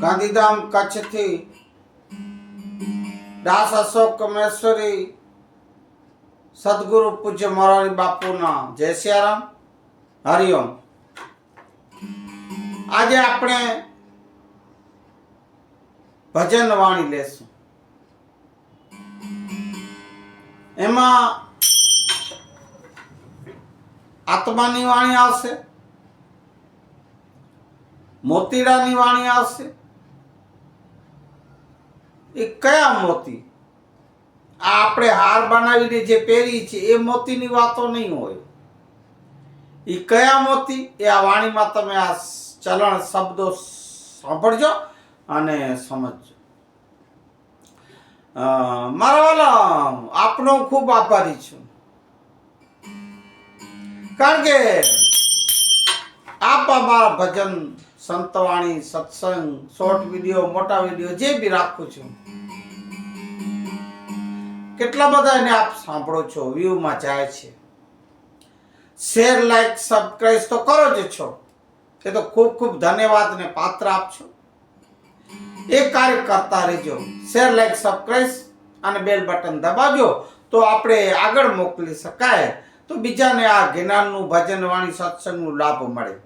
ગાંધીધામ કચ્છથી દાસ અશોક કમેશ્વરી સદગુરુ પૂજ્ય મોરારી બાપુના જય સિયારામ. હરિઓમ આજે આપણે ભજન વાણી લેશું. એમાં આત્માની વાણી આવશે. મોતીડાની વાણી આવશે? એ કયા મોતી? આ આપણે હાર બનાવીને જે પહેરી છે, એ મોતીની વાતો નહીં હોય. એ કયા મોતી? એ આ વાણીમાં તમે આ ચલણ શબ્દો સાંભળજો અને સમજજો. મારા વાલા, આપનો ખૂબ આભારી છું. કારણ કે, આપ અમારા ભજન સંતવાણી, સત્સંગ, શોર્ટ વીડિયો, મોટા વીડિયો, જે બી રાખું છું. કેટલા બધા એને આપ સાંભળો છો, વ્યૂમાં જાય છે. શેર, લાઈક સબસ્ક્રાઈબ તો કરો જ છો. એ તો ખૂબ ખૂબ ધન્યવાદ ને પાત્ર આપશો એ કાર્ય કરતા રહેજો. શેર, લાઈક સબસ્ક્રાઈબ અને બેલ બટન દબાવજો તો આપણે આગળ મોકલી શકાય. તો બીજાને આ જ્ઞાનનું ભજન વાણી સત્સંગનું લાભ મળે.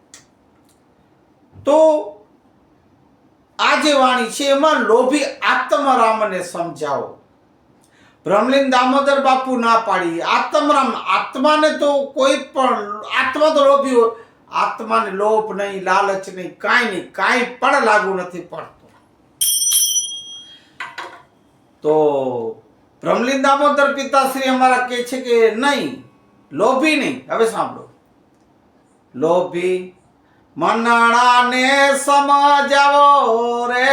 તો આ જે વાણી છે એમાં લોભી આત્મરામને સમજાવો. બ્રહ્મલીન દામોદર બાપુ ના પાડી. આત્મરામ આત્માને તો કોઈ પણ આત્મા તો લોભી હોય. આત્માને લોભ નહીં, લાલચ નહીં, કાંઈ નહીં, કાંઈ પણ લાગુ નથી પડતો. તો બ્રહ્મલીન દામોદર પિતાશ્રી અમારા કહે છે કે નહીં, લોભી નહીં. હવે સાંભળો. લોભી મનાણાને સમજાવો રે.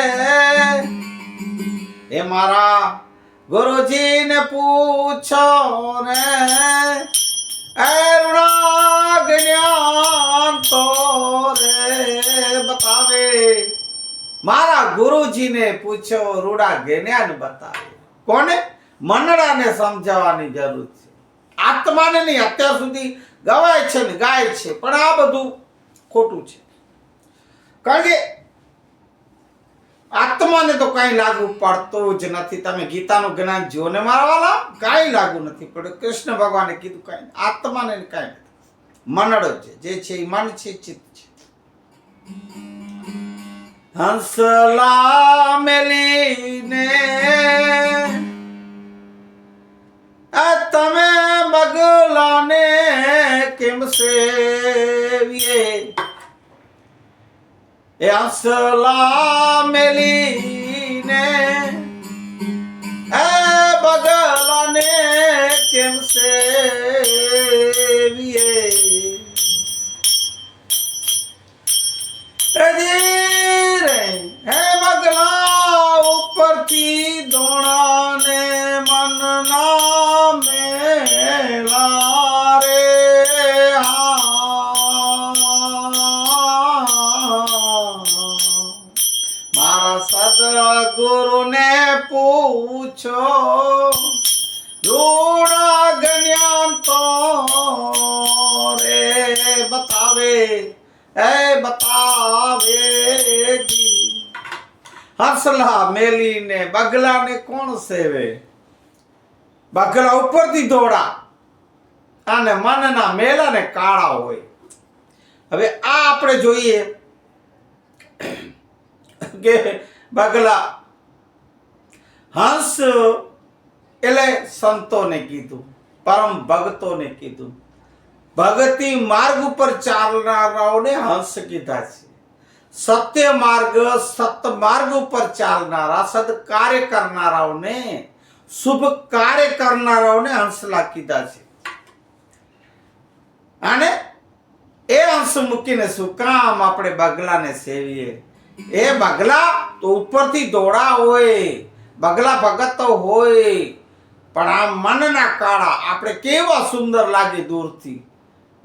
એ મારા ગુરુજીને પૂછો ને એ જ્ઞાન તો રે. બતાવે. મારા ગુરુજીને પૂછો રૂડા જ્ઞાન બતાવે. કોને? મનડાને સમજાવવાની જરૂર છે. આત્માને નહીં, અત્યાર સુધી ગવાય છે ને ગાય છે, પણ આ બધું ખોટું છે. કારણ કે આત્માને તો કાંઈ લાગુ પડતું જ નથી. તમે ગીતાનું જ્ઞાન જુઓ ને મારા વાલા કાંઈ લાગુ નથી પડ્યું કૃષ્ણ ભગવાને કીધું કાંઈ આત્માને કાંઈ નથી. મનડો છે. જે છે એ મન છે ચિત્ત છે. હંસલા તમે બગલાને કેમ સેવીએ? એ હસલા મેલીને બગલાને કોણ સેવે? બગલા ઉપરથી દોડા અને મનના મેલાને કાળા હોય. હવે આ આપણે જોઈએ કે બગલા હંસ એટલે સંતોને કીધું, પરમ ભક્તોને કીધું. ભગતી માર્ગ ઉપર ચાલનારાઓને હંસ કીધા છે. સત્ય માર્ગ સત માર્ગ ઉપર ચાલનારા સદ કાર્ય કરનારાઓને, શુભ કાર્ય કરનારાઓને હંસલા કીધા છે. અને એ અંશ મૂકીને શું કામ આપણે બગલાને સેવીએ? એ બગલા તો ઉપરથી દોડા હોય, બગલા ભગત હોય, પણ આ મનના કાળા આપણે કેવા સુંદર લાગે દૂરથી.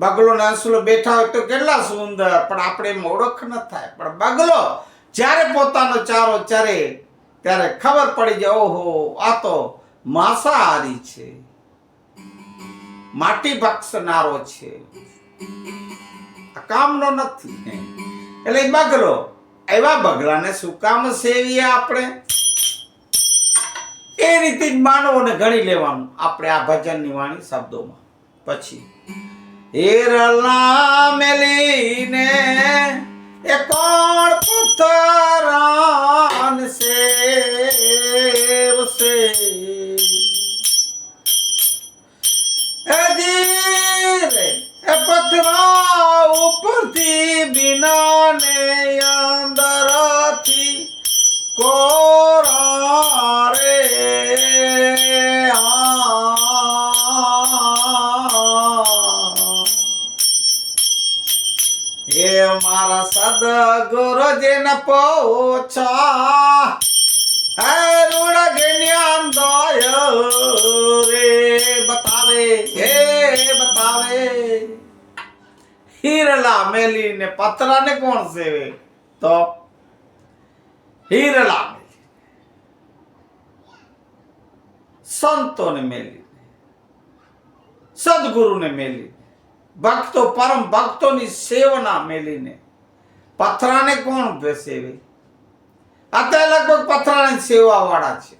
બગલો ને હંસલો બેઠા હોય તો કેટલા સુંદર? પણ આપણે ઓળખ ન થાય. પણ બગલો જ્યારે પોતાનો ચારો ચરે, ત્યારે ખબર પડી જાય, ઓહો, આ તો માંસાહારી છે. માટી ભક્ષનારો છે. આ કામનો નથી. એટલે બગલો, એવા બગલાને શું કામ સેવીએ આપણે? એ રીતે જ માનવોને ગણી લેવાનું. આપણે આ ભજનની વાણી શબ્દોમાં. પછી હેરલા મેલીને એ કોણ પથરાન સેવશે? એ જીરે એ પથરા ઉપરથી બિના સદગુરુજીને પોછા. હે રૂડ જ્ઞાન દય રે, બતાવે, હે બતાવે. હીરલા મેલીને પતરાને કોણ સેવે? તો હીરલા મેલી સંતોને મેલી સદગુરુને મેલી ભક્તો પરમ ભક્તોની સેવના મેલીને પથરાને કોણ સેવે અત્યારે લગભગ પથરાને સેવાવાળા છે.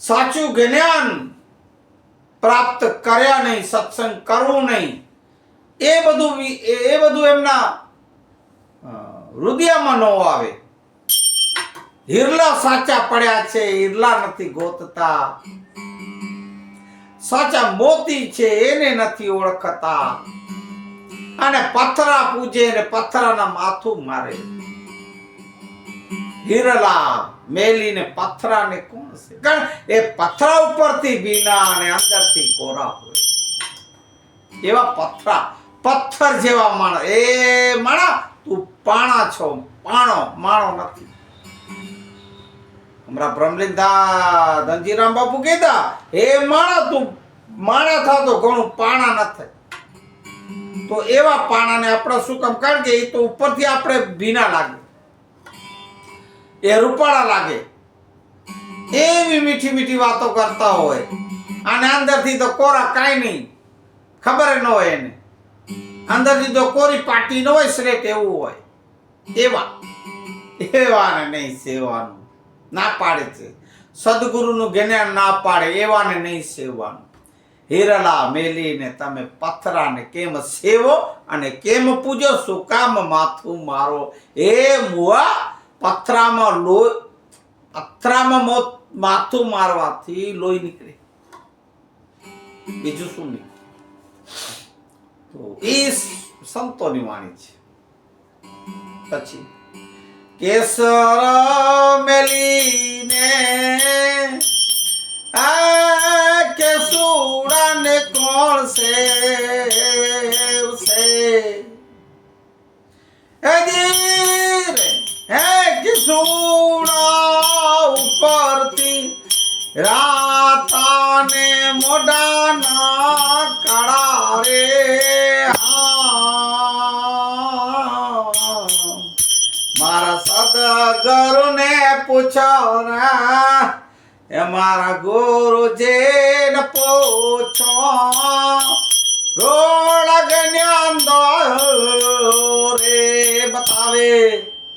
સાચું જ્ઞાન પ્રાપ્ત કર્યા નહીં, સત્સંગ કરવું નહીં, એ બધું એ બધું એમના હૃદયમાં ન આવે. હિરલા સાચા પડ્યા છે, હિરલા નથી ગોતતા. સાચા મોતી છે, એને નથી ઓળખતા. અને પથરા પૂજે ને પથરાના માથું મારે. હિરલા મેલીને પથરાને કોણ છે? કારણ એ પથરા ઉપરથી ભીના અને અંદરથી કોરા હોય. એવા પથરા, પથ્થર જેવા માણસ. એ માણા, તું પાણા છો, પાણો, માણો નથી. હમણાં બ્રહ્મલિંદા ધનજીરામ બાપુ કહેતા, હે માણા, તું માણા થતો ઘણું પાણા ન થાય. તો એવા પાણાને આપણે શું કામ? કારણ કે એ તો ઉપરથી આપણે ભીના લાગે. એ રૂપાળા લાગે. એવી મીઠી મીઠી વાતો કરતા હોય. અને અંદરથી તો કોરા કાંઈ નહીં. ખબર ન હોય એને. અંદરથી તો કોરી પાટી ન હોય શ્રેટ એવું હોય. એવા. એવાને નહીં સેવાનું. ના પાડે છે. સદગુરુનું જ્ઞાન ના પાડે, એવાને નહીં સેવાનું. હિરલા મેલીને તમે પથરાને કેમ સેવો અને કેમ પૂજો? શું કામ માથું મારો? એ મુઆ પથરામાં લોહી પથરામાં મોત માથું મારવાથી લોહી નીકળે. બીજું શું નહીં? તો એ સંતોની વાણી છે. પછી, કેસર મેલીને આ કેસુડાને કોણ છે હે ધીરે હે કિસુડા ઉપરથી રાતાને મોઢાના કળા રે મારા સદગરુને પૂછો ના મારા ગુરુજીને પૂછો, રોડ જ્ઞાન રે બતાવે,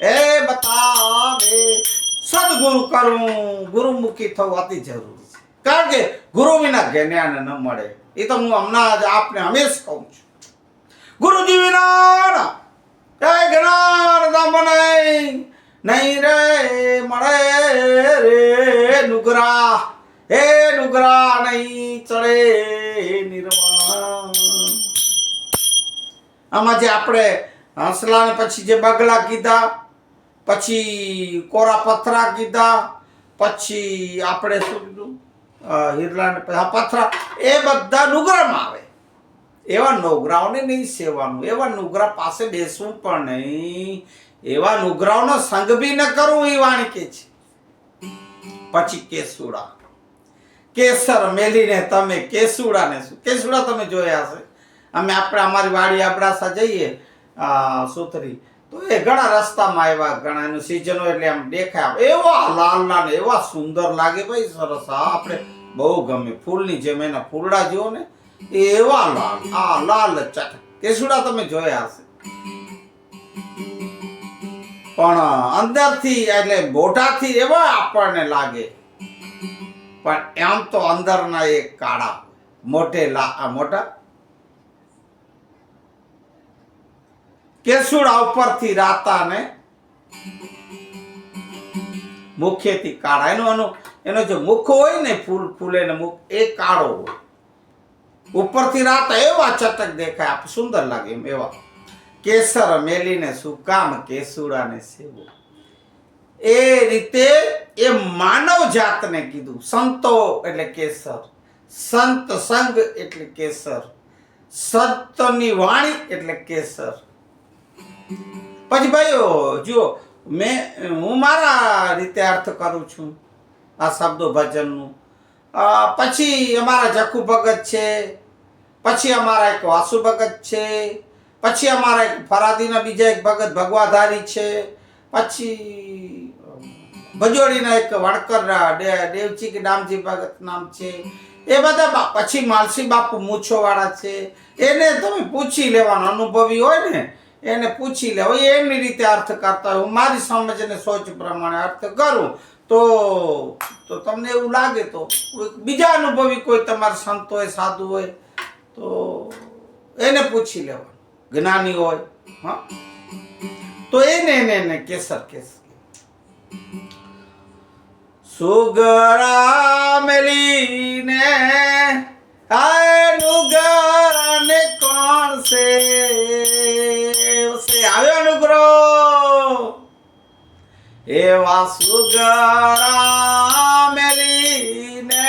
એ બતાવે. સદગુરુ કરવું ગુરુમુખી થવું અતિ જરૂરી છે. કારણ કે ગુરુ વિના જ્ઞાન ન મળે. એ તો હું હમણાં જ આપને હંમેશ કહું છું. ગુરુજી વિના એ જ્ઞાન તમને નહીં રે, મળે રે નુગરા. હે નુગરા નહીં ચડે નિર્વાણ. આમાં જે આપણે હંસલાને પછી જે બગલા કીધા, પછી કોરા પથરા કીધા, પછી આપણે શું કીધું? હિરલાને પથરા, એ બધા નુગરામાં આવે. એવા નોગરાઓને નહીં સેવાનું. એવા નુગરા પાસે બેસવું પણ નહીં. એવા નુગરાઓનો સંગ બી ન કરવું એ વાણી કે છે. પછી કેસુડા. કેસર મેલીને તમે કેસુડાને શું? કેસુડા તમે જોયા હશે. અમે આપણે અમારી વાડી અબડાસા જઈએ, આ, સુથરી. તો એ ઘણા રસ્તામાં આવ્યા, ઘણા એનું સિઝન એટલે આમ દેખાય. એવા લાલ લાલ એવા સુંદર લાગે ભાઈ, સરસ. હા આપણે બહુ ગમે. ફૂલની જેમ એના ફૂલડા જુઓ ને, એવા લાલ. આ લાલ ચટ. કેસુડા તમે જોયા હશે. પણ અંદરથી એટલે મોઢાથી એવા આપણને લાગે. પણ એમ તો અંદરના એ કાળા મોટા મોઢા? કેસુડા ઉપરથી રાતા ને મુખેથી કાળા. એનો એનો એનો જે મુખ હોય ને ફૂલ ફૂલે ને મુખ, એ કાળો હોય. ઉપરથી રાતા એવા ચટક દેખાય, આપ સુંદર લાગે એમ એવા. કેસર મેલીને શું કામ કેસુડાને સેવો. એ રીતે એ માનવ જાતને કીધું. સંતો એટલે કેસર. સંત સંગ એટલે કેસર. સંતની વાણી એટલે કેસર. પછી ભાઈઓ, જુઓ, મેં, હું મારા રીતે અર્થ કરું છું આ શબ્દો ભજનનું. પછી અમારા જખુ ભગત છે, પછી અમારા એક વાસુ ભગત છે પછી અમારા એક ફરાદીના બીજા એક ભગત ભગવાધારી છે. પછી ભજોડીના એક વણકર દેવચી કે ડામજી ભગત નામ છે. એ બધા પછી માલસી બાપુ મૂછોવાળા છે. એને તમે પૂછી લેવાનો અનુભવી હોય ને, એને પૂછી લેવો. એમની રીતે અર્થ કરતા હોય. હું મારી સમજ અને સોચ પ્રમાણે અર્થ કરું. તો તો તમને એવું લાગે તો બીજા અનુભવી કોઈ તમારા સંત હોય સાધુ હોય તો એને પૂછી લેવાનું. જ્ઞાની હોય, હા? તો એને એને એને કેસર કેસર. સુગરા મેલીને નુગરાને કોણ છે આવ્યો અનુગ્રહ? એવા સુગરા મેલીને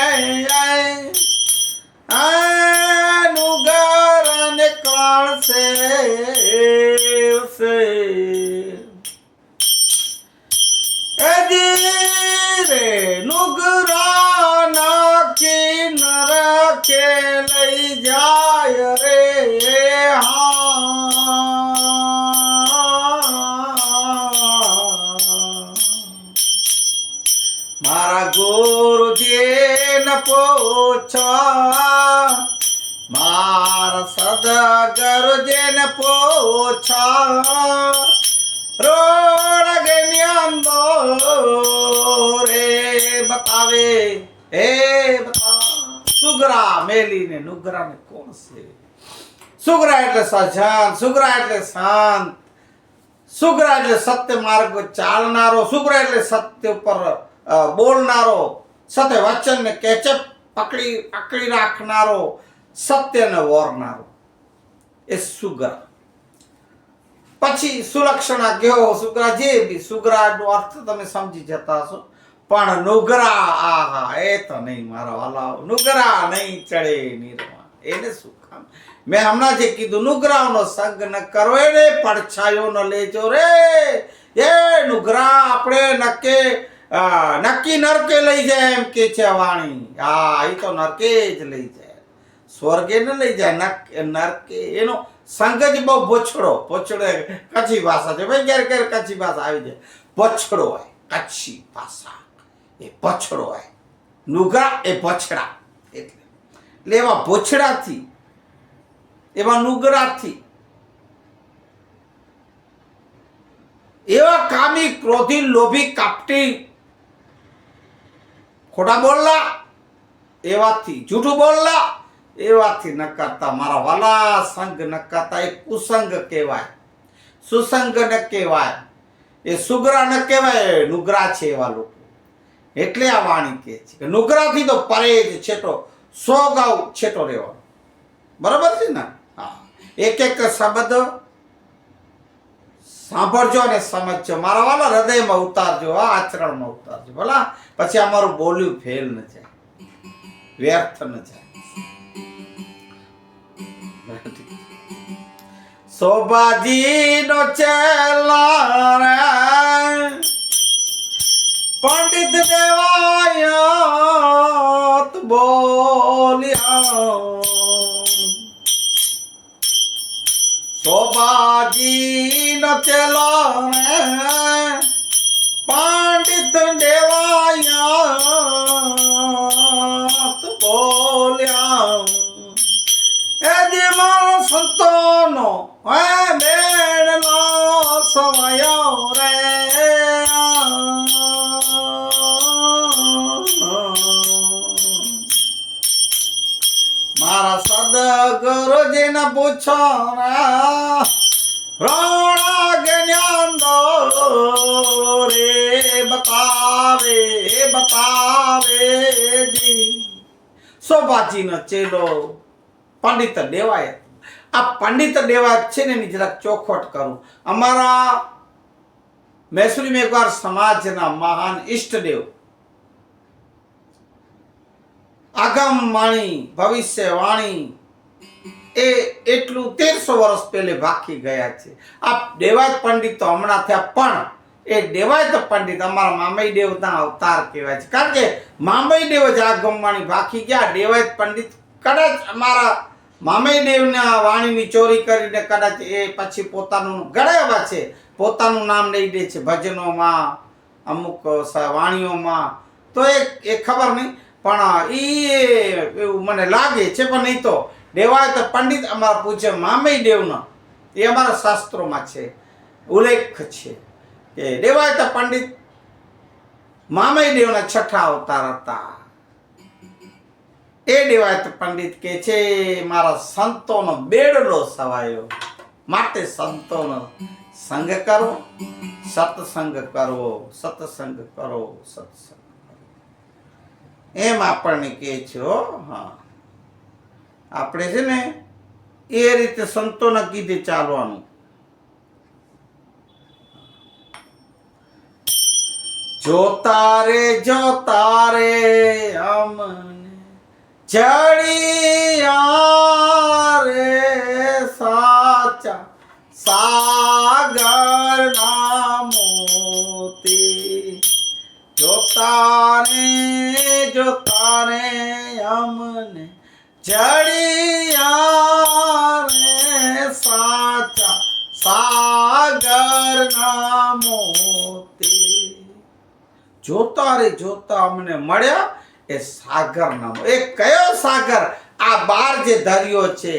આય કોણ છે સે રે નુગરા સદા ગરજેન પોછા પૂછા રોડગની રે બતાવે. હે બતા, સુગરા મેલીને નુગરાને કોણ છે? સુગરા એટલે સજાન સુગરા એટલે શાંત, સુગરા એટલે સત્ય માર્ગ ચાલનારો, સુગરા એટલે સત્ય ઉપર બોલનારો, સત્ય વચનને કેચપ પકડી પકડી રાખનારો, સત્યને વોરનારો. એ સુગરા. પછી સુલક્ષણા કેવો સુગરા? જે બી સુગરાનો અર્થ તમે સમજી જતા હશો. પણ નુગરા, આહા, એ તો નહીં મારો વાલા. નુગરા નહીં ચડે નિર્વાણ. એને શું કામ? મેં હમણાં જે કીધું, નુગરાઓનો સંગ ન કરો, એને પડછાયો ન લેજો રે. એ નુગરા આપણે નકે નક્કી નરકે લઈ જાય એમ કે છે વાણી. હા એ તો નરકે જ લઈ જાય. સ્વર્ગે ન લઈ જાય, નક એનો સંઘ જ બહુ પોછડો પોછડો કચ્છી ભાષા છે. ભાઈ ક્યારે ક્યારે કચ્છી ભાષા આવી જાય. પછડો હોય કચ્છી ભાષા. એ પછડો હોય. નુગા એ પછડા એટલે એટલે એવા પોછડાથી એવા નુગરાથી, એવા કામી ક્રોધી લોભી કાપટી, ખોટા બોલલા, એવાથી જૂઠું બોલલા એવાથી ન કરતા, મારા વાલા સંગ ન કરતા, એ કુસંગ કહેવાય. સુસંગ ન કહેવાય. એ સુગરા ન કહેવાય નુગરા છે એવા લોકો. એટલે આ વાણી કહે છે કે નુગરાથી તો પરેજ છેટો સો ગાઉ છેટો રહેવાનો. બરાબર છે ને? હા. એક એક શબ્દ સાંભળજો અને સમજજો. મારા વાલા હૃદયમાં ઉતારજો આ આચરણમાં ઉતારજો. ભલા, પછી અમારું બોલ્યું ફેલ ન જાય, વ્યર્થ ન જાય. શોભાજી નો ચેલા રે પંડિત દેવાયત બોલ્યા શોભાજી રે બતાવે બતાવે જી સોભાજીનો ચેલો પંડિત દેવાય આ પંડિત દેવાય છે ને એની જરાક ચોખવટ કરું. અમારા મૈસૂરી મેઘવાર સમાજના મહાન ઈષ્ટદેવ. આગમ વાણી ભવિષ્ય વાણી એ એટલું તેરસો વર્ષ પહેલે ભાખી ગયા છે. આ દેવાયત પંડિત તો હમણાં થયા, પણ એ દેવાયત પંડિત અમારા મામઈ દેવના અવતાર કહેવાય છે. કારણ કે મામઈ દેવ જ વાણી ભાખી ગયા, દેવાયત પંડિત કદાચ અમારા મામઈ દેવના વાણીની ચોરી કરીને કદાચ એ પછી પોતાનું ગળાવ્યા છે. પોતાનું નામ લઈ દે છે ભજનોમાં, અમુક વાણીઓમાં. તો એ એ ખબર નહીં. પણ એ એવું મને લાગે છે, પણ નહીં તો દેવાય પંડિત અમારા પૂજ્ય મામય દેવનો. એ અમારા શાસ્ત્રોમાં છે. ઉલ્લેખ છે કે દેવાય પંડિત મામય દેવના છઠ્ઠા અવતાર હતા. એ દેવાયત પંડિત કે છે, મારા સંતોનો બેડલો સવાયો. માટે સંતોનો સંગ કરો, સત્સંગ કરવો સત્સંગ કરો, સત્સંગ એમ આપણને કહે છો હા. આપણે છે ને એ રીતે સંતોને કીધે ચાલવાનું. જોતા રે જોતા રે, અમને ચડિયા રે સાચા સાગર ના મોતી. જોતા રે જોતા રે, અમને જડિયા જોતા રે જોતા અમને મળ્યા એ સાગર નામ એ કયો સાગર? આ બાર જે દરિયો છે,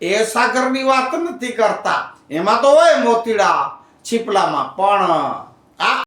એ સાગરની વાત નથી કરતા. એમાં તો હોય મોતીડા, છીપલામાં, પણ આ